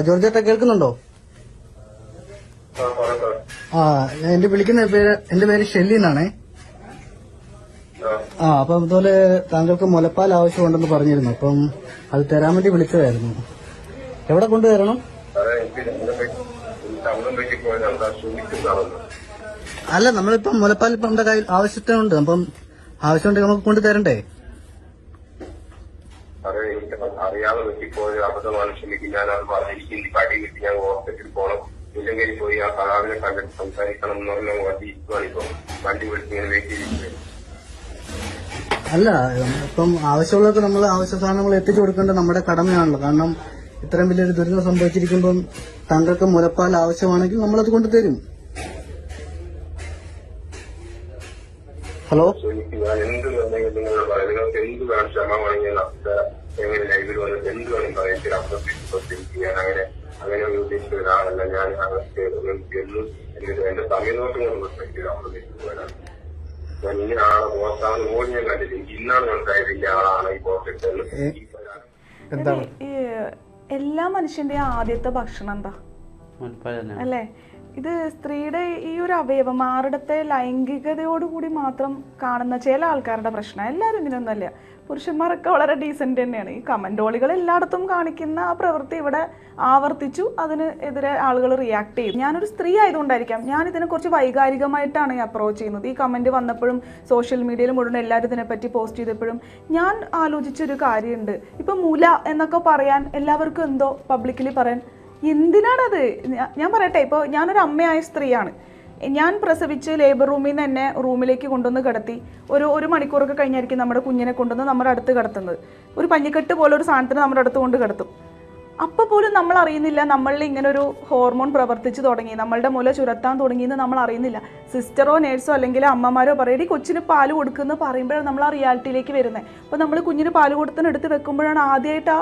ജോർജേട്ടാ കേൾക്കുന്നുണ്ടോ? ആ, എന്റെ വിളിക്കുന്ന പേര് എന്റെ പേര് ഷെല്ലി എന്നാണേ. ആ, അപ്പം ഇതുപോലെ താങ്കൾക്ക് മുലപ്പാൽ ആവശ്യമുണ്ടെന്ന് പറഞ്ഞിരുന്നു. അപ്പം അത് തരാൻ വേണ്ടി വിളിച്ചതായിരുന്നു. എവിടെ കൊണ്ടുവരണം? അല്ല നമ്മളിപ്പം മുലപ്പാൽ ഇപ്പം നമ്മുടെ കയ്യിൽ ആവശ്യത്തിനുണ്ട്. അപ്പം ആവശ്യമുണ്ടെങ്കിൽ നമുക്ക് കൊണ്ടുതരണ്ടേ സാറേ എനിക്ക് അറിയാതെ വെട്ടിപ്പോയ അബദ്ധമാണ് ക്ഷമിക്കും ഞാൻ അത് പറഞ്ഞിരിക്കും. എനിക്ക് കടി കിട്ടി ഞാൻ ഹോസ്പിറ്റലിൽ പോകണം. ഇല്ലെങ്കിൽ പോയി ആ കലാവിനെ കണ്ടിട്ട് സംസാരിക്കണം എന്ന് പറഞ്ഞ വണ്ടി ഇരിക്കുവാണിപ്പോ വണ്ടി വിളിച്ച് ഇങ്ങനെ വെയിറ്റ് ചെയ്തിരിക്കുന്നത് അല്ല ഇപ്പം ആവശ്യമുള്ളവർക്ക് നമ്മൾ ആവശ്യ സാധനങ്ങൾ എത്തിച്ചു കൊടുക്കേണ്ടത് നമ്മുടെ കടമയാണല്ലോ. കാരണം ഇത്രയും വലിയൊരു ദുരിതം സംഭവിച്ചിരിക്കുമ്പം താങ്കൾക്ക് മുലപ്പാൽ ആവശ്യമാണെങ്കിൽ നമ്മളത് കൊണ്ടുതരും. ഹലോ? സോ എനിക്ക് ഞാൻ എന്ത് നിങ്ങളോട് പറയാം. നിങ്ങൾക്ക് എന്ത് വേണം ക്ഷമ വേണമെങ്കിൽ എങ്ങനെ ലൈവിൽ വന്നിട്ട് എന്ത് വേണമെങ്കിൽ പറയാം. ചില ഞാൻ അങ്ങനെ അങ്ങനെ ഒരു ഉദ്ദേശിച്ച ഒരാളല്ല. ഞാൻ എനിക്ക് എന്നും എന്റെ സമയം നോക്കി ഞാൻ റെസ്പെക്ട് ഞാൻ ഇങ്ങനെ ആളെ മോശമാണെന്ന് പോലും ഞാൻ കണ്ടില്ല? ഇന്നാണ് മനസ്സിലായത് ഈ ആളാണ് ഈ പോസ്റ്റ് എന്താണ്? ഈ എല്ലാ മനുഷ്യന്റെയും ആദ്യത്തെ ഭക്ഷണം എന്താ? അല്ലേ? ഇത് സ്ത്രീയുടെ ഈ ഒരു അവയവം ആരുടത്തെ ലൈംഗികതയോടുകൂടി മാത്രം കാണുന്ന ചില ആൾക്കാരുടെ പ്രശ്നം എല്ലാവരും ഇങ്ങനെയൊന്നുമല്ല പുരുഷന്മാരൊക്കെ വളരെ ഡീസന്റ് തന്നെയാണ്. ഈ കമന്റോളികൾ എല്ലായിടത്തും കാണിക്കുന്ന ആ പ്രവൃത്തി ഇവിടെ ആവർത്തിച്ചു. അതിന് എതിരെ ആളുകൾ റിയാക്ട് ചെയ്യും ഞാനൊരു സ്ത്രീ ആയതുകൊണ്ടായിരിക്കാം ഞാൻ ഇതിനെക്കുറിച്ച് വൈകാരികമായിട്ടാണ് ഈ അപ്രോച്ച് ചെയ്യുന്നത്. ഈ കമന്റ് വന്നപ്പോഴും സോഷ്യൽ മീഡിയയിൽ മുഴുവൻ എല്ലാവരും ഇതിനെപ്പറ്റി പോസ്റ്റ് ചെയ്തപ്പോഴും ഞാൻ ആലോചിച്ചൊരു കാര്യമുണ്ട്. ഇപ്പം മുല എന്നൊക്കെ പറയാൻ എല്ലാവർക്കും എന്തോ പബ്ലിക്കലി പറയാൻ എന്തിനാണത്? ഞാൻ പറയട്ടെ ഇപ്പോൾ ഞാനൊരു അമ്മയായ സ്ത്രീയാണ്. ഞാൻ പ്രസവിച്ച് ലേബർ റൂമിൽ നിന്ന് എന്നെ റൂമിലേക്ക് കൊണ്ടുവന്ന് കിടത്തി. ഒരു ഒരു മണിക്കൂറൊക്കെ കഴിഞ്ഞായിരിക്കും നമ്മുടെ കുഞ്ഞിനെ കൊണ്ടുവന്ന് നമ്മുടെ അടുത്ത് കിടത്തുന്നത്. ഒരു പഞ്ഞിക്കെട്ട് പോലെ ഒരു സാധനത്തിന് നമ്മുടെ അടുത്ത് കൊണ്ട് കിടത്തും. അപ്പോൾ പോലും നമ്മൾ അറിയുന്നില്ല നമ്മളിൽ ഇങ്ങനെ ഒരു ഹോർമോൺ പ്രവർത്തിച്ച് തുടങ്ങി. നമ്മളുടെ മുല ചുരത്താൻ തുടങ്ങിയെന്ന് നമ്മൾ അറിയുന്നില്ല. സിസ്റ്ററോ നേഴ്സോ അല്ലെങ്കിൽ അമ്മമാരോ പറയും "എടീ, കൊച്ചിന് പാൽ കൊടുക്കുന്നു പറയുമ്പോഴാണ് നമ്മൾ ആ റിയാലിറ്റിയിലേക്ക് വരുന്നത്. അപ്പോൾ നമ്മൾ കുഞ്ഞിന് പാൽ കൊടുത്തിന് എടുത്ത് വെക്കുമ്പോഴാണ് ആദ്യമായിട്ട് ആ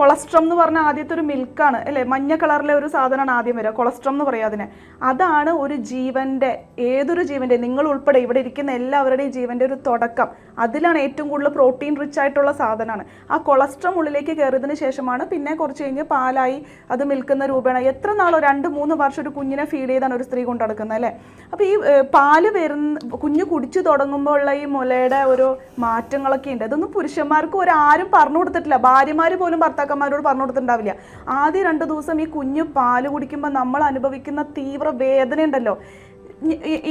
കൊളസ്ട്രം എന്ന് പറഞ്ഞാൽ ആദ്യത്തെ ഒരു മിൽക്കാണ് അല്ലേ? മഞ്ഞ കളറിലെ ഒരു സാധനമാണ് ആദ്യം വരിക കൊളസ്ട്രം എന്ന് പറയാം അതിനെ. അതാണ് ഒരു ജീവന്റെ ഏതൊരു ജീവന്റെ നിങ്ങൾ ഉൾപ്പെടെ ഇവിടെ ഇരിക്കുന്ന എല്ലാവരുടെയും ജീവന്റെ ഒരു തുടക്കം. അതിലാണ് ഏറ്റവും കൂടുതൽ പ്രോട്ടീൻ റിച്ച് ആയിട്ടുള്ള സാധനമാണ്. ആ കൊളസ്ട്രം ഉള്ളിലേക്ക് കയറിയതിന് ശേഷമാണ് പിന്നെ കുറച്ച് കഴിഞ്ഞ് പാലായി അത് മിൽക്കുന്ന രൂപേണ. എത്ര നാളോ രണ്ട് മൂന്ന് വർഷം ഒരു കുഞ്ഞിനെ ഫീഡ് ചെയ്താണ് ഒരു സ്ത്രീ കൊണ്ട് അല്ലേ? അപ്പോൾ ഈ പാൽ വരുന്ന കുഞ്ഞ് കുടിച്ചു തുടങ്ങുമ്പോൾ ഉള്ള ഈ മുലയുടെ ഒരു മാറ്റങ്ങളൊക്കെ ഉണ്ട്. അതൊന്നും പുരുഷന്മാർക്ക് ഒരു ആരും പറഞ്ഞു കൊടുത്തിട്ടില്ല. ഭാര്യമാർ പോലും ഭർത്താക്കന്മാരോട് പറഞ്ഞു കൊടുത്തിട്ടുണ്ടാവില്ല ആദ്യ രണ്ട് ദിവസം ഈ കുഞ്ഞ് പാൽ കുടിക്കുമ്പോൾ നമ്മൾ അനുഭവിക്കുന്ന തീവ്ര വേദന ഉണ്ടല്ലോ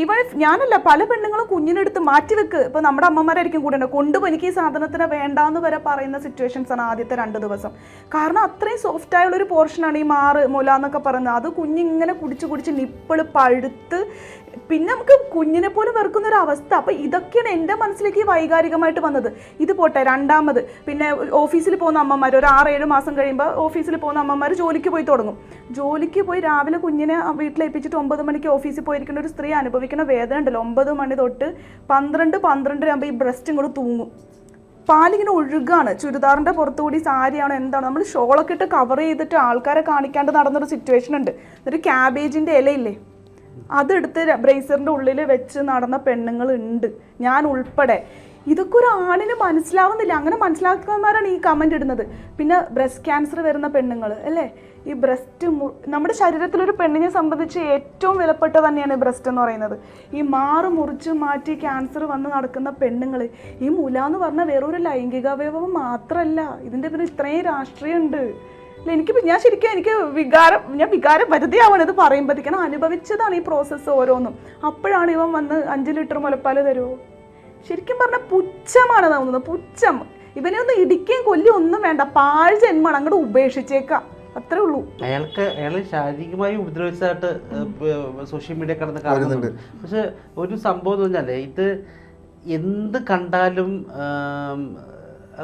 ഇവൻ ഞാനല്ല പല പെണ്ണുങ്ങളും കുഞ്ഞിനെടുത്ത് മാറ്റിവെക്ക്. ഇപ്പൊ നമ്മുടെ അമ്മമാരായിരിക്കും കൂടെ. കൊണ്ടുപോയി എനിക്ക് ഈ സാധനത്തിന് വേണ്ടാന്ന് വരെ പറയുന്ന സിറ്റുവേഷൻസ് ആണ് ആദ്യത്തെ രണ്ട് ദിവസം. കാരണം അത്രയും സോഫ്റ്റ് ആയുള്ള ഒരു പോർഷനാണ് ഈ മാറ് മുല എന്നൊക്കെ പറയുന്നത്. അത് കുഞ്ഞിങ്ങനെ കുടിച്ച് കുടിച്ച് നിപ്പിൾ പഴുത്ത് പിന്നെ നമുക്ക് കുഞ്ഞിനെ പോലെ വെറുക്കുന്ന ഒരു അവസ്ഥ. അപ്പൊ ഇതൊക്കെയാണ് എന്റെ മനസ്സിലേക്ക് വൈകാരികമായിട്ട് വന്നത്. ഇത് പോട്ടെ രണ്ടാമത്. പിന്നെ ഓഫീസിൽ പോകുന്ന അമ്മമാർ ഒരു ആറ് ഏഴ് മാസം കഴിയുമ്പോൾ ഓഫീസിൽ പോകുന്ന അമ്മമാർ ജോലിക്ക് പോയി തുടങ്ങും. ജോലിക്ക് പോയി രാവിലെ കുഞ്ഞിനെ വീട്ടിലേപ്പിച്ചിട്ട് ഒമ്പത് മണിക്ക് ഓഫീസിൽ പോയിരിക്കുന്ന ഒരു സ്ത്രീ അനുഭവിക്കുന്ന വേദന ഉണ്ടല്ലോ. ഒമ്പത് മണി തൊട്ട് പന്ത്രണ്ട് പന്ത്രണ്ടര ആകുമ്പോൾ ഈ ബ്രസ്റ്റ് ഇങ്ങോട്ട് തൂങ്ങും. പാലിങ്ങനെ ഒഴുകാണ്. ചുരിദാറിന്റെ പുറത്തുകൂടി സാരിയാണോ എന്താണ് നമ്മൾ ഷോളൊക്കെ ഇട്ട് കവർ ചെയ്തിട്ട് ആൾക്കാരെ കാണിക്കാണ്ട് നടന്നൊരു സിറ്റുവേഷൻ ഉണ്ട്. എന്നിട്ട് ക്യാബേജിന്റെ ഇലയില്ലേ അതെടുത്ത് ബ്രേസറിന്റെ ഉള്ളിൽ വെച്ച് നടന്ന പെണ്ണുങ്ങൾ ഉണ്ട് ഞാൻ ഉൾപ്പെടെ ഇതൊക്കെ ഒരു ആണിന് മനസ്സിലാവുന്നില്ല. അങ്ങനെ മനസ്സിലാക്കുന്നവരാണ് ഈ കമന്റ് ഇടുന്നത്. പിന്നെ ബ്രസ്റ്റ് ക്യാൻസർ വരുന്ന പെണ്ണുങ്ങൾ അല്ലേ? ഈ ബ്രസ്റ്റ് നമ്മുടെ ശരീരത്തിലൊരു പെണ്ണിനെ സംബന്ധിച്ച് ഏറ്റവും വിലപ്പെട്ട തന്നെയാണ് ബ്രസ്റ്റ് എന്ന് പറയുന്നത്. ഈ മാറ് മുറിച്ച് മാറ്റി ക്യാൻസർ വന്ന് നടക്കുന്ന പെണ്ണുങ്ങൾ ഈ മുല എന്ന് പറഞ്ഞാൽ വേറൊരു ലൈംഗികാവയവം മാത്രമല്ല ഇതിന്റെ പിന്നെ ഇത്രയും രാഷ്ട്രീയമുണ്ട്. അല്ല? എനിക്ക് ഞാൻ ശരിക്കും എനിക്ക് വികാരം ഞാൻ വികാരം വരുതിയാവണം ഇത് പറയുമ്പോഴത്തേക്കാണ് അനുഭവിച്ചതാണ് ഈ പ്രോസസ്സ് ഓരോന്നും. അപ്പോഴാണ് ഇവൻ വന്ന് അഞ്ച് ലിറ്റർ മുലപ്പാൽ തരുമോ ശരിക്കും പറഞ്ഞാൽ പുച്ഛമാണ് തോന്നുന്നത് പുച്ഛം. ഇവനെ ഒന്ന് ഇടിക്കുകയും കൊല്ലും ഒന്നും വേണ്ട. പാഴ് ജന്മാണ് അങ്ങോട്ട് ഉപേക്ഷിച്ചേക്കാം. അത്രേ ഉള്ളൂ. അയാൾക്ക് അയാൾ ശാരീരികമായി ഉപദ്രവിച്ചതായിട്ട് സോഷ്യൽ മീഡിയ കടന്ന് കാണുന്നുണ്ട്. പക്ഷെ ഒരു സംഭവം എന്ന് പറഞ്ഞാൽ ഇത് എന്ത് കണ്ടാലും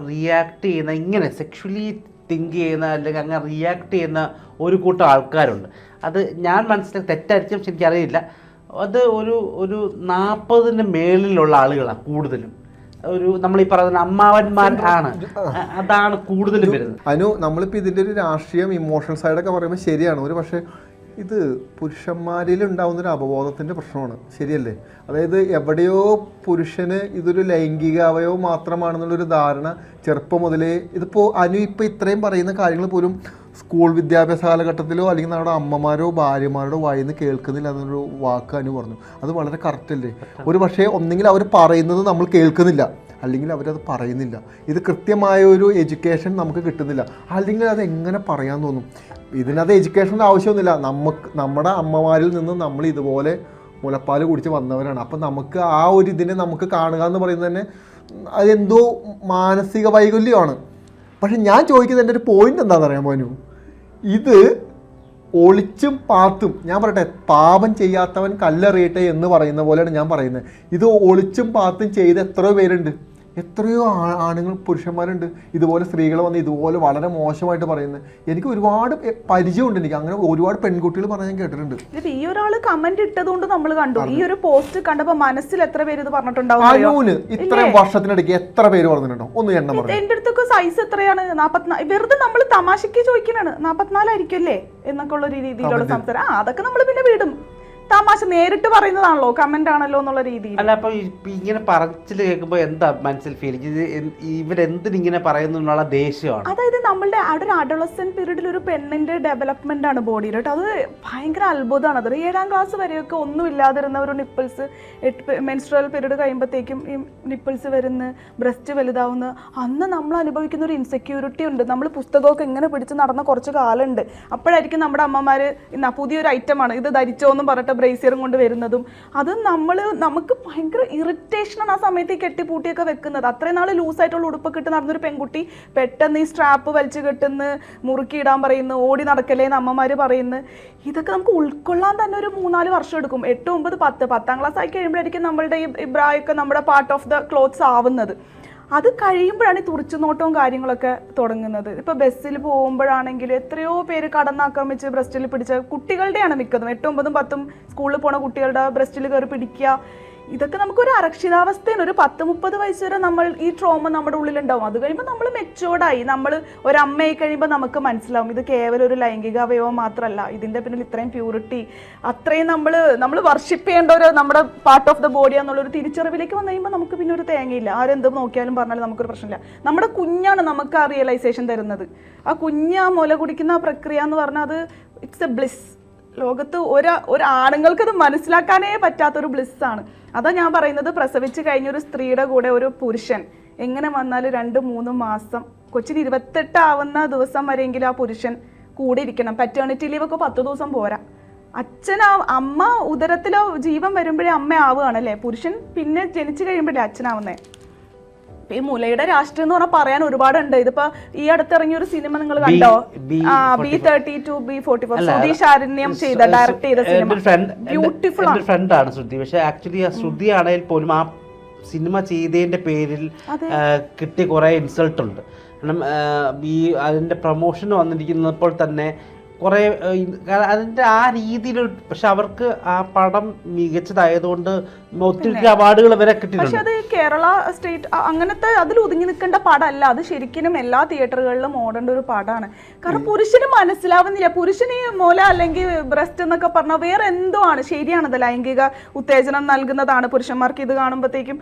റിയാക്ട് ചെയ്യുന്ന ഇങ്ങനെ സെക്ഷലി തിങ്ക് ചെയ്യുന്ന അല്ലെങ്കിൽ അങ്ങനെ റിയാക്ട് ചെയ്യുന്ന ഒരു കൂട്ടം ആൾക്കാരുണ്ട്. അത് ഞാൻ മനസ്സിലാക്കി തെറ്റായിരിക്കും പക്ഷെ എനിക്കറിയില്ല. അത് ഒരു ഒരു നാൽപ്പതിന് മേളിലുള്ള ആളുകളാണ് കൂടുതലും. ഒരു നമ്മൾ ഈ പറയുന്ന അമ്മാവന്മാർ ആണ്. അതാണ് കൂടുതലും വരുന്നത്. അനു നമ്മളിപ്പോൾ ഇതിന്റെ ഒരു രാഷ്ട്രീയം ഇമോഷണൽ സൈഡൊക്കെ പറയുമ്പോൾ ശരിയാണ്. ഒരു പക്ഷേ ഇത് പുരുഷന്മാരിൽ ഉണ്ടാകുന്ന ഒരു അപബോധത്തിന്റെ പ്രശ്നമാണ്. ശരിയല്ലേ? അതായത് എവിടെയോ പുരുഷന് ഇതൊരു ലൈംഗിക അവയവം മാത്രമാണെന്നുള്ളൊരു ധാരണ ചെറുപ്പം മുതലേ ഇതിപ്പോ അനു ഇപ്പൊ ഇത്രയും പറയുന്ന കാര്യങ്ങൾ പോലും സ്കൂൾ വിദ്യാഭ്യാസ കാലഘട്ടത്തിലോ അല്ലെങ്കിൽ നമ്മുടെ അമ്മമാരോ ഭാര്യമാരോടോ വായിന്ന് കേൾക്കുന്നില്ല എന്നൊരു വാക്ക് അനു പറഞ്ഞു. അത് വളരെ കറക്റ്റല്ലേ ഒരു പക്ഷേ ഒന്നെങ്കിൽ അവർ പറയുന്നത് നമ്മൾ കേൾക്കുന്നില്ല. അല്ലെങ്കിൽ അവരത് പറയുന്നില്ല. ഇത് കൃത്യമായ ഒരു എഡ്യൂക്കേഷൻ നമുക്ക് കിട്ടുന്നില്ല. അല്ലെങ്കിൽ അത് എങ്ങനെ പറയാൻ തോന്നും? ഇതിനകത്ത് എഡ്യൂക്കേഷന്റെ ആവശ്യമൊന്നുമില്ല. നമുക്ക് നമ്മുടെ അമ്മമാരിൽ നിന്ന് നമ്മൾ ഇതുപോലെ മുലപ്പാൽ കുടിച്ച് വന്നവരാണ്. അപ്പം നമുക്ക് ആ ഒരു ഇതിനെ നമുക്ക് കാണുക എന്ന് പറയുന്നത് തന്നെ അതെന്തോ മാനസിക വൈകല്യമാണ്. പക്ഷെ ഞാൻ ചോദിക്കുന്നത് എന്റെ ഒരു പോയിന്റ് എന്താണെന്ന് അറിയാൻ പോനു ഇത് ഒളിച്ചും പാത്തും ഞാൻ പറയട്ടെ പാപം ചെയ്യാത്തവൻ കല്ലെറിയട്ടെ എന്ന് പറയുന്ന പോലെയാണ് ഞാൻ പറയുന്നത്. ഇത് ഒളിച്ചും പാത്തും ചെയ്ത് എത്രയോ പേരുണ്ട്. എത്രയോ ആണുങ്ങൾ പുരുഷന്മാരുണ്ട്. ഇതുപോലെ സ്ത്രീകൾ വന്ന് ഇതുപോലെ വളരെ മോശമായിട്ട് പറയുന്നത്. എനിക്ക് ഒരുപാട് പരിചയമുണ്ട് എനിക്ക്. അങ്ങനെ ഒരുപാട് പെൺകുട്ടികൾ പറഞ്ഞ് ഞാൻ കേട്ടിട്ടുണ്ട്. ഇത് ഈ ഒരാൾ കമന്റ് ഇട്ടതുകൊണ്ട് നമ്മൾ കണ്ടു. ഈ ഒരു പോസ്റ്റ് കണ്ടപ്പോ മനസ്സിൽ എത്ര പേര് ഇത് പറഞ്ഞിട്ടുണ്ടാവും? അനുവിന് ഇത്രയും വർഷത്തിനിടയ്ക്ക് എത്ര പേര് പറഞ്ഞിട്ടുണ്ടോ? ഒന്ന് എണ്ണം പറഞ്ഞു. എന്റെ അടുത്തൊക്കെ സൈസ് എത്രയാണ്? നാപ്പത്തിനാല് വെറുതെ നമ്മൾ തമാശക്ക് ചോദിക്കണാണ് നാപ്പത്തിനാലായിരിക്കും അല്ലേ? എന്നൊക്കെ ഉള്ള ഒരു രീതിയിലുള്ള സംസാരം. ആ അതൊക്കെ നമ്മൾ പിന്നെ വിടും. തമാശ നേരിട്ട് പറയുന്നതാണല്ലോ കമന്റ് ആണല്ലോ എന്നുള്ള രീതിയിൽ. അല്ല അപ്പൊ ഇങ്ങനെ പറച്ചിൽ കേൾക്കുമ്പോ എന്താ മനസ്സിൽ ഫീലിംഗ് ഇത് ഇവരെന്തിനിങ്ങനെ പറയുന്നു എന്നുള്ള ദേഷ്യമാണ്. അതായത് നമ്മളുടെ അവിടെ ഒരു അഡോളസൻ പീരീഡിൽ ഒരു പെണ്ണിന്റെ ഡെവലപ്മെന്റ് ആണ് ബോഡിയിൽ കേട്ടോ അത് ഭയങ്കര അത്ഭുതമാണ്. അത് ഏഴാം ക്ലാസ് വരെയൊക്കെ ഒന്നും ഇല്ലാതിരുന്ന ഒരു നിപ്പിൾസ് മെൻസ്ട്രൽ പീരീഡ് കഴിയുമ്പോഴത്തേക്കും ഈ നിപ്പിൾസ് വരുന്ന ബ്രസ്റ്റ് വലുതാവുന്ന. അന്ന് നമ്മൾ അനുഭവിക്കുന്ന ഒരു ഇൻസെക്യൂരിറ്റി ഉണ്ട്. നമ്മൾ പുസ്തകമൊക്കെ എങ്ങനെ പിടിച്ച് നടന്ന കുറച്ച് കാലമുണ്ട്. അപ്പോഴായിരിക്കും നമ്മുടെ അമ്മമാര് ഇന്നാ പുതിയൊരു ആണ്. ഇത് ധരിച്ചോ എന്നും പറഞ്ഞിട്ട് ബ്രേസിയറും കൊണ്ട് വരുന്നതും അത് നമ്മൾ നമുക്ക് ഭയങ്കര ഇറിറ്റേഷനാണ് ആ സമയത്ത് ഈ കെട്ടിപ്പൂട്ടിയൊക്കെ വെക്കുന്നത്. അത്രയും നാൾ ലൂസായിട്ടുള്ള ഉടുപ്പൊക്കെ ഇട്ട് നടന്നൊരു പെൺകുട്ടി പെട്ടെന്ന് ഈ സ്ട്രാപ്പ് വലിച്ചു കെട്ടുന്ന മുറുക്കിയിടാൻ പറയുന്നു ഓടി നടക്കലേന്ന് അമ്മമാർ പറയുന്നു. ഇതൊക്കെ നമുക്ക് ഉൾക്കൊള്ളാൻ തന്നെ ഒരു മൂന്നാൽ വർഷം എടുക്കും. എട്ട് ഒമ്പത് പത്ത് പത്താം ക്ലാസ് ആയി കഴിയുമ്പോഴായിരിക്കും നമ്മളുടെ ഈ ഈ ബ്രായൊക്കെ നമ്മുടെ പാർട്ട് ഓഫ് ദ ക്ലോത്ത്സ് ആവുന്നത്. അത് കഴിയുമ്പോഴാണ് ഈ തുറിച്ചുനോട്ടവും കാര്യങ്ങളൊക്കെ തുടങ്ങുന്നത്. ഇപ്പൊ ബസ്സിൽ പോകുമ്പോഴാണെങ്കിൽ എത്രയോ പേര് കടന്നാക്രമിച്ച് ബ്രസ്റ്റിൽ പിടിച്ച കുട്ടികളുടെയാണ് മിക്കതും. എട്ടും ഒമ്പതും പത്തും സ്കൂളിൽ പോണ കുട്ടികളുടെ ബ്രസ്റ്റിൽ കയറി പിടിക്കുക. ഇതൊക്കെ നമുക്ക് ഒരു അരക്ഷിതാവസ്ഥയാണ്. ഒരു പത്ത് മുപ്പത് വയസ്സ് വരെ നമ്മൾ ഈ ട്രോമ നമ്മുടെ ഉള്ളിലുണ്ടാവും. അത് കഴിയുമ്പോൾ നമ്മൾ മെച്ചോർഡായി നമ്മൾ ഒരു അമ്മയെ കഴിയുമ്പോൾ നമുക്ക് മനസ്സിലാവും. ഇത് കേവലം ഒരു ലൈംഗിക അവയവം മാത്രമല്ല ഇതിന്റെ പിന്നിൽ ഇത്രയും പ്യൂരിറ്റി അത്രയും നമ്മൾ നമ്മൾ വർഷിപ്പ് ചെയ്യേണ്ട ഒരു നമ്മുടെ പാർട്ട് ഓഫ് ദ ബോഡി എന്നുള്ളൊരു തിരിച്ചറിവിലേക്ക് വന്നു കഴിയുമ്പോൾ നമുക്ക് പിന്നെ ഒരു തേങ്ങയില്ല. ആരെന്ത് നോക്കിയാലും പറഞ്ഞാലും നമുക്കൊരു പ്രശ്നമില്ല. നമ്മുടെ കുഞ്ഞാണ് നമുക്ക് ആ റിയലൈസേഷൻ തരുന്നത്. ആ കുഞ്ഞ് ആ മുല കുടിക്കുന്ന ആ പ്രക്രിയ എന്ന് പറഞ്ഞാൽ അത് ഇറ്റ്സ് എ ബ്ലിസ് ലോകത്ത് ഒരു ഒരു ആണുങ്ങൾക്ക് അത് മനസ്സിലാക്കാനേ പറ്റാത്തൊരു ബ്ലിസ്സാണ് അതാ ഞാൻ പറയുന്നത്. പ്രസവിച്ച് കഴിഞ്ഞ ഒരു സ്ത്രീയുടെ കൂടെ ഒരു പുരുഷൻ. എങ്ങനെ വന്നാലും രണ്ട് മൂന്ന് മാസം കൊച്ചിന് ഇരുപത്തെട്ട് ആവുന്ന ദിവസം വരെയെങ്കിലും ആ പുരുഷൻ കൂടെ ഇരിക്കണം പറ്റേണിറ്റി ലീവ് ഒക്കെ പത്ത് ദിവസം പോരാ. അച്ഛനാ അമ്മ ഉദരത്തിലോ ജീവൻ വരുമ്പോഴേ അമ്മ ആവുകയാണല്ലേ പുരുഷൻ പിന്നെ ജനിച്ചു കഴിയുമ്പോഴേ അച്ഛനാവുന്നേ? ഈ മുലയുടെ രാഷ്ട്രീയം എന്ന് പറഞ്ഞാൽ പറയാൻ ഒരുപാടുണ്ട്. ഇതിപ്പോ ഈ അടുത്തിറങ്ങിയ ഒരു സിനിമ നിങ്ങൾ കണ്ടോ? B thirty two B forty four. Shruti Sudheesh Aranyam ചെയ്ത ഡയറക്ട് ചെയ്ത സിനിമ. ബ്യൂട്ടിഫുൾ ആണ്. ഫ്രണ്ടാണ് ശ്രുതി. പക്ഷെ ആക്ച്വലി ആ ശ്രുതി ആണെങ്കിൽ പോലും ആ സിനിമ ചെയ്തതിന്റെ പേരിൽ കിട്ടിയ കുറെ ഇൻസൾട്ട് ഉണ്ട്. കാരണം ഈ അതിന്റെ പ്രൊമോഷൻ വന്നിരിക്കുന്നപ്പോൾ തന്നെ കുറെ അതിന്റെ ആ രീതിയിൽ പക്ഷെ അവർക്ക് ആ പടം മികച്ചതായതുകൊണ്ട് ഒത്തിരി അവാർഡുകൾ വരെ പക്ഷെ കിട്ടിയിട്ടുണ്ട് അത് കേരള സ്റ്റേറ്റ് അങ്ങനത്തെ അതിൽ ഒതുങ്ങി നിൽക്കേണ്ട പടമല്ല അത് ശരിക്കും എല്ലാ തിയേറ്ററുകളിലും ഓടേണ്ട ഒരു പടമാണ് കാരണം പുരുഷന് മനസ്സിലാവുന്നില്ല. പുരുഷന് മുല അല്ലെങ്കിൽ ബ്രസ്റ്റ് എന്നൊക്കെ പറഞ്ഞാൽ വേറെ എന്തോ ആണ് ശരിയാണത് ലൈംഗിക ഉത്തേജനം നൽകുന്നതാണ്. പുരുഷന്മാർക്ക് ഇത് കാണുമ്പോഴത്തേക്കും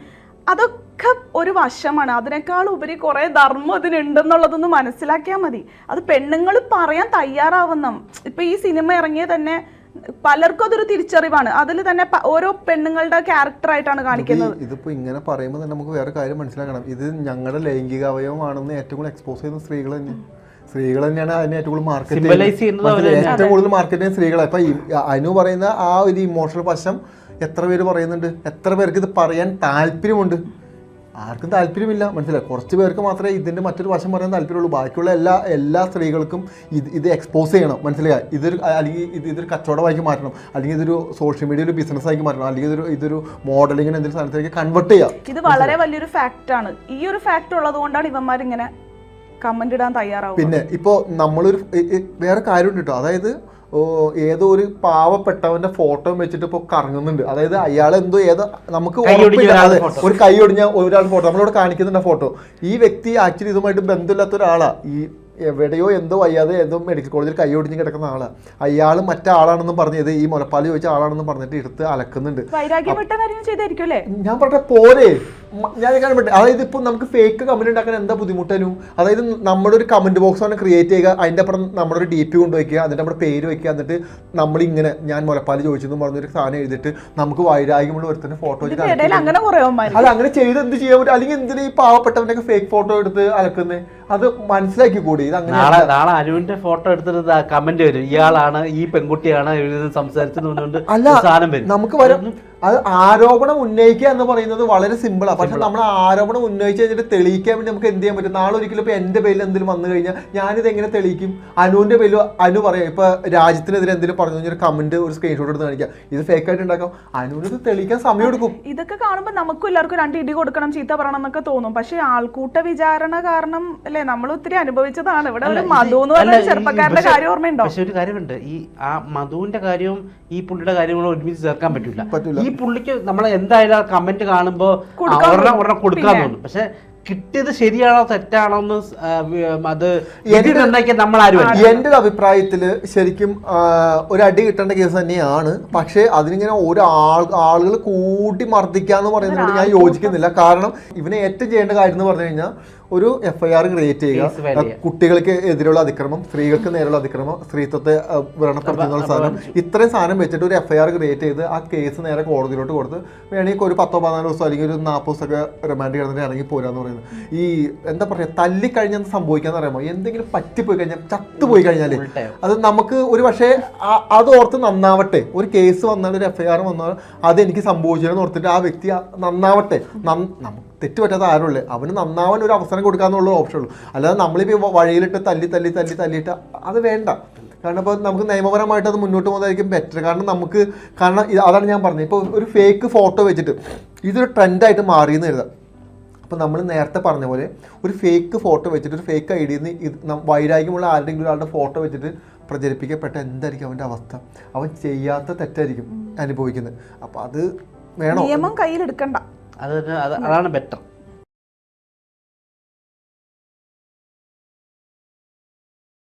അതൊക്കെ ഒരു വശമാണ്. അതിനേക്കാൾ ഉപരി കുറെ ധർമ്മം അതിനുണ്ടെന്നുള്ളതൊന്ന് മനസ്സിലാക്കിയാൽ മതി. അത് പെണ്ണുങ്ങൾ പറയാൻ തയ്യാറാവുന്ന ഇപ്പൊ ഈ സിനിമ ഇറങ്ങിയ തന്നെ പലർക്കും അതൊരു തിരിച്ചറിവാണ്. അതിൽ തന്നെ ഓരോ പെണ്ണുങ്ങളുടെ ക്യാരക്ടർ ആയിട്ടാണ് കാണിക്കുന്നത്. ഇത് ഇതിപ്പോ ഇങ്ങനെ പറയുമ്പോൾ തന്നെ നമുക്ക് വേറെ കാര്യം മനസ്സിലാക്കണം. ഇത് ഞങ്ങളുടെ ലൈംഗിക അവയവമാണെന്ന് ഏറ്റവും കൂടുതൽ എക്സ്പോസ് ചെയ്യുന്ന സ്ത്രീകൾ തന്നെ. സ്ത്രീകൾ തന്നെയാണ് അതിന് ഏറ്റവും കൂടുതൽ മാർക്കറ്റ് ഏറ്റവും കൂടുതൽ മാർക്കറ്റ് ചെയ്യുന്ന സ്ത്രീകളാണ് ഇപ്പൊ അനു പറയുന്ന ആ ഒരു ഇമോഷണൽ വശം എത്ര പേര് പറയുന്നുണ്ട്? എത്ര പേർക്ക് ഇത് പറയാൻ താല്പര്യമുണ്ട്? ആർക്കും താല്പര്യമില്ല. മനസ്സിലായി? കുറച്ച് പേർക്ക് മാത്രമേ ഇതിന്റെ മറ്റൊരു വശം പറയാൻ താല്പര്യമുള്ളൂ. ബാക്കിയുള്ള എല്ലാ എല്ലാ സ്ത്രീകൾക്കും ഇത് ഇത് എക്സ്പോസ് ചെയ്യണം. മനസ്സിലായി? ഇതൊരു അല്ലെങ്കിൽ ഇത് ഇതൊരു കച്ചവടമാക്കി മാറ്റണം. അല്ലെങ്കിൽ ഇതൊരു സോഷ്യൽ മീഡിയ ഒരു ബിസിനസ് ആക്കി മാറ്റണം. അല്ലെങ്കിൽ ഇതൊരു ഇതൊരു മോഡലിങ്ങിന് എന്തെങ്കിലും സ്ഥലത്തേക്ക് കൺവെർട്ട് ചെയ്യാം. ഇത് വളരെ വലിയൊരു ഫാക്റ്റ് ആണ്. ഈ ഒരു ഫാക്ട് ഉള്ളത് കൊണ്ടാണ് ഇവന്മാരിങ്ങനെ കമന്റ് ഇടാൻ തയ്യാറാവും പിന്നെ ഇപ്പോൾ നമ്മളൊരു വേറെ കാര്യമുണ്ട് കേട്ടോ. അതായത് ഏതോ ഒരു പാവപ്പെട്ടവന്റെ ഫോട്ടോ വെച്ചിട്ട് ഇപ്പോൾ കറങ്ങുന്നുണ്ട്. അതായത് അയാൾ എന്തോ ഏതോ നമുക്ക് ഒരു കൈ ഒടിഞ്ഞ ഒരാൾ ഫോട്ടോ നമ്മളിവിടെ കാണിക്കുന്നുണ്ട് ഫോട്ടോ ഈ വ്യക്തി ആക്ച്വലി ഇതുമായിട്ട് ബന്ധമില്ലാത്ത ഒരാളാ. ഈ എവിടെയോ എന്തോ വയ്യാതെ എന്തോ മെഡിക്കൽ കോളേജിൽ കൈ ഒടിഞ്ഞ് കിടക്കുന്ന ആളാണ് അയാൾ മറ്റാളാണെന്ന് പറഞ്ഞത് ഈ മുലപ്പാൽ ചോദിച്ച ആളാണെന്ന് പറഞ്ഞിട്ട് എടുത്ത് അലക്കുന്നുണ്ട്. ഞാൻ പറഞ്ഞ പോരെ ഞാൻ കാണാൻ പറ്റും അതായത് ഇപ്പൊ നമുക്ക് ഫേക്ക് കമന്റ് ഉണ്ടാക്കാൻ എന്താ ബുദ്ധിമുട്ടനും? അതായത് നമ്മുടെ ഒരു കമന്റ് ബോക്സ് ആണ് ക്രിയേറ്റ് ചെയ്യുക അതിന്റെ അപ്പുറം നമ്മുടെ ഒരു ഡി പി കൊണ്ടുവയ്ക്കുക എന്നിട്ട് നമ്മുടെ പേര് വെക്കുക എന്നിട്ട് നമ്മൾ ഇങ്ങനെ ഞാൻ മുലപ്പാൽ ചോദിച്ചെന്ന് പറഞ്ഞൊരു സാധനം എഴുതിട്ട് നമുക്ക് വൈരാഗ്യമുള്ള ഒരുത്തന്നെ ഫോട്ടോ അത് അങ്ങനെ ചെയ്ത് എന്ത് ചെയ്യാൻ പറ്റും? അല്ലെങ്കിൽ എന്തിനാ ഈ പാവപ്പെട്ടവന്റെ ഫേക്ക് ഫോട്ടോ എടുത്ത് അലക്കുന്നത് അത് മനസ്സിലാക്കി കൂടി. ഇത് അങ്ങനെ നാളെ നാളെ അനുവിന്റെ ഫോട്ടോ എടുത്തിട്ട് കമന്റ് വരും. ഇയാളാണ് ഈ പെൺകുട്ടിയാണ് സംസാരിച്ചത് അല്ല സാധനം വരും. നമുക്ക് വരും. അത് ആരോപണം ഉന്നയിക്കുക എന്ന് പറയുന്നത് വളരെ സിമ്പിളാണ് പക്ഷെ നമ്മൾ ആരോപണം ഉന്നയിച്ച് കഴിഞ്ഞിട്ട് തെളിയിക്കാൻ വേണ്ടി നമുക്ക് എന്ത് ചെയ്യാൻ പറ്റും? നാളെ ഒരിക്കലും ഇപ്പൊ എന്റെ പേരിൽ എന്തെങ്കിലും വന്നു കഴിഞ്ഞാൽ ഞാനിത് എങ്ങനെ തെളിയിക്കും? അനുവിന്റെ പേരിൽ അനു പറയാം. ഇപ്പൊ രാജ്യത്തിനെതിരെ എന്തെങ്കിലും പറഞ്ഞു കഴിഞ്ഞാൽ കമന്റ് ഒരു സ്ക്രീൻഷോട്ട് എടുത്ത് കാണിക്കാം ഇത് ഫേക്ക് ആയിട്ട് ഉണ്ടാക്കാം. അനുവിന് ഇത് തെളിയിക്കാൻ സമയം എടുക്കും. ഇതൊക്കെ കാണുമ്പോൾ നമുക്കും എല്ലാവർക്കും രണ്ട് ഇടി കൊടുക്കണം ചീത്ത പറയണം എന്നൊക്കെ തോന്നും. പക്ഷെ ആൾക്കൂട്ട വിചാരണ കാരണം അല്ലേ? നമ്മൾ ഒത്തിരി അനുഭവിച്ചതാണ്. ഇവിടെ ഒരു മധു എന്ന് പറഞ്ഞ ഒരു ചെറുപ്പക്കാരന്റെ കാര്യം ഓർമ്മയുണ്ടോ? പക്ഷെ ഒരു കാര്യമുണ്ട്. ഈ ആ മധുവിന്റെ കാര്യവും ഈ പുള്ളിയുടെ കാര്യങ്ങളും ഒരുമിച്ച് ചേർക്കാൻ പറ്റില്ല. പറ്റൂല. ഈ പുള്ളിക്ക് നമ്മൾ എന്തായാലും ആ കമന്റ് കാണുമ്പോൾ ഒരെണ്ണം ഒരെണ്ണം കൊടുക്കാൻ. തോന്നും. പക്ഷെ കിട്ടിയത് ശരിയാണോ തെറ്റാണോ എന്ന് അത് എന്റെ- നിർണയിക്കാൻ നമ്മൾ ആരും എന്റെ ഒരു അഭിപ്രായത്തിൽ ശരിക്കും ഒരു അടി കിട്ടേണ്ട കേസ് തന്നെയാണ്. പക്ഷേ അതിനിങ്ങനെ ഒരു ആൾ ആളുകൾ കൂട്ടി മർദ്ദിക്കാന്ന് പറയുന്നതിനോട് ഞാൻ യോജിക്കുന്നില്ല. കാരണം ഇവനെ ഏറ്റവും ചെയ്യേണ്ട കാര്യം എന്ന് പറഞ്ഞു കഴിഞ്ഞാൽ ഒരു എഫ്ഐആർ ഐ ആർ ക്രിയേറ്റ് ചെയ്യുക. കുട്ടികൾക്ക് എതിരെയുള്ള അതിക്രമം സ്ത്രീകൾക്ക് നേരെയുള്ള അതിക്രമം സ്ത്രീത്വത്തെ വ്രണപ്പെടുത്തുന്ന സാധനം. ഇത്രയും സാധനം വെച്ചിട്ട് ഒരു എഫ്ഐആർ ഐ ആർ ക്രിയേറ്റ് ചെയ്ത് ആ കേസ് നേരെ കോടതിയിലോട്ട് കൊടുത്ത് വേണമെങ്കിൽ ഒരു പത്തോ പതിനാല് ദിവസം അല്ലെങ്കിൽ ഒരു നാൽപ്പത് ദിവസമൊക്കെ റിമാൻഡ് കിടന്നിട്ട് ഇറങ്ങി പോരാന്ന് പറയുന്നത്. ഈ എന്താ പറയുക തല്ലിക്കഴിഞ്ഞാൽ സംഭവിക്കാന്ന് പറയുമ്പോൾ എന്തെങ്കിലും പറ്റിപ്പോയി കഴിഞ്ഞാൽ ചത്തുപോയി കഴിഞ്ഞാൽ അത് നമുക്ക് ഒരു പക്ഷേ അത് ഓർത്ത് നന്നാവട്ടെ. ഒരു കേസ് വന്നാൽ ഒരു എഫ്ഐആർ ഐ ആർ വന്നാൽ അത് എനിക്ക് സംഭവിച്ചതെന്ന് ഓർത്തിട്ട് ആ വ്യക്തി നന്നാവട്ടെ. നന്ന- നമുക്ക് തെറ്റ് പറ്റാത്ത ആരുള്ളേ. അവന് നന്നാവാൻ ഒരു അവസരം കൊടുക്കാന്നുള്ള ഓപ്ഷൻ ഉള്ളൂ. അല്ലാതെ നമ്മളിപ്പോൾ വഴിയിലിട്ട് തല്ലി തല്ലി തല്ലി തല്ലിയിട്ട് അത് വേണ്ട. കാരണം ഇപ്പോൾ നമുക്ക് നിയമപരമായിട്ട് അത് മുന്നോട്ട് പോകുന്നതായിരിക്കും ബെറ്റർ കാരണം നമുക്ക് കാരണം അതാണ് ഞാൻ പറഞ്ഞത്. ഇപ്പോൾ ഒരു ഫേക്ക് ഫോട്ടോ വെച്ചിട്ട് ഇതൊരു ട്രെൻഡായിട്ട് മാറിയെന്ന് എഴുതാം അപ്പോൾ നമ്മൾ നേരത്തെ പറഞ്ഞ പോലെ ഒരു ഫേക്ക് ഫോട്ടോ വെച്ചിട്ട് ഒരു ഫേക്ക് ഐ ഡിയിൽ നിന്ന് വൈരാഗ്യമുള്ള ആരുടെയെങ്കിലും ഒരാളുടെ ഫോട്ടോ വെച്ചിട്ട് പ്രചരിപ്പിക്കപ്പെട്ട എന്തായിരിക്കും അവന്റെ അവസ്ഥ? അവൻ ചെയ്യാത്ത തെറ്റായിരിക്കും അനുഭവിക്കുന്നത്. അപ്പോൾ അത് വേണം? നിയമം കയ്യിലെടുക്കണ്ട. അത് അതാണ് ബെറ്റർ